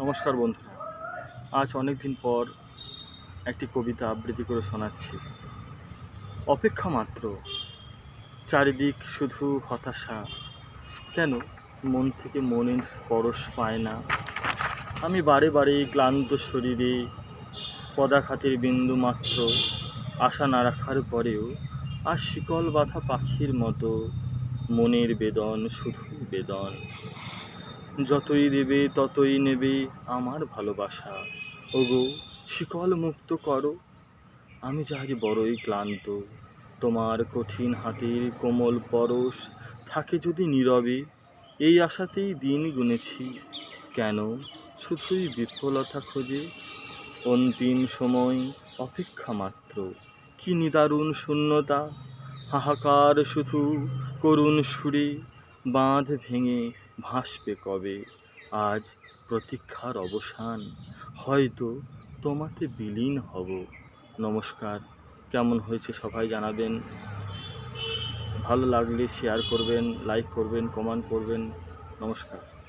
নমস্কার বন্ধুরা। আজ অনেক দিন পর একটি কবিতা আবৃত্তি করে শোনাচ্ছি। অপেক্ষা মাত্র, চারিদিক শুধু হতাশা। কেন? মন থেকে মনের পরশ পায় না। আমি বারে বারে ক্লান্ত শরীরে পদাঘাতের বিন্দু মাত্র। আশা না রাখার পরেও আর শিকল বাঁধা পাখির মতো মনের বেদন শুধু বেদন। যতই দেবে, ততই নেবে আমার ভালোবাসা। ওগো, শিকল মুক্ত করো। আমি যাহারি বড়ই ক্লান্ত। তোমার কঠিন হাতের কোমল পরশ থাকে যদি নীরবে, এই আশাতেই দিন গুনেছি। কেন? শুধুই বিফলতা খোঁজে। অন্তিম সময় অপেক্ষা মাত্র। কি নিদারুণ শূন্যতা। হাহাকার শুধু করুণ সুরে বাঁধ ভেঙে ভাসবে কবে? আজ প্রতীক্ষার অবসান। হয়তো তোমাতে বিলীন হব। নমস্কার। কেমন হয়েছে সবাই জানাবেন। ভালো লাগলে শেয়ার করবেন লাইক করবেন কমেন্ট করবেন। নমস্কার।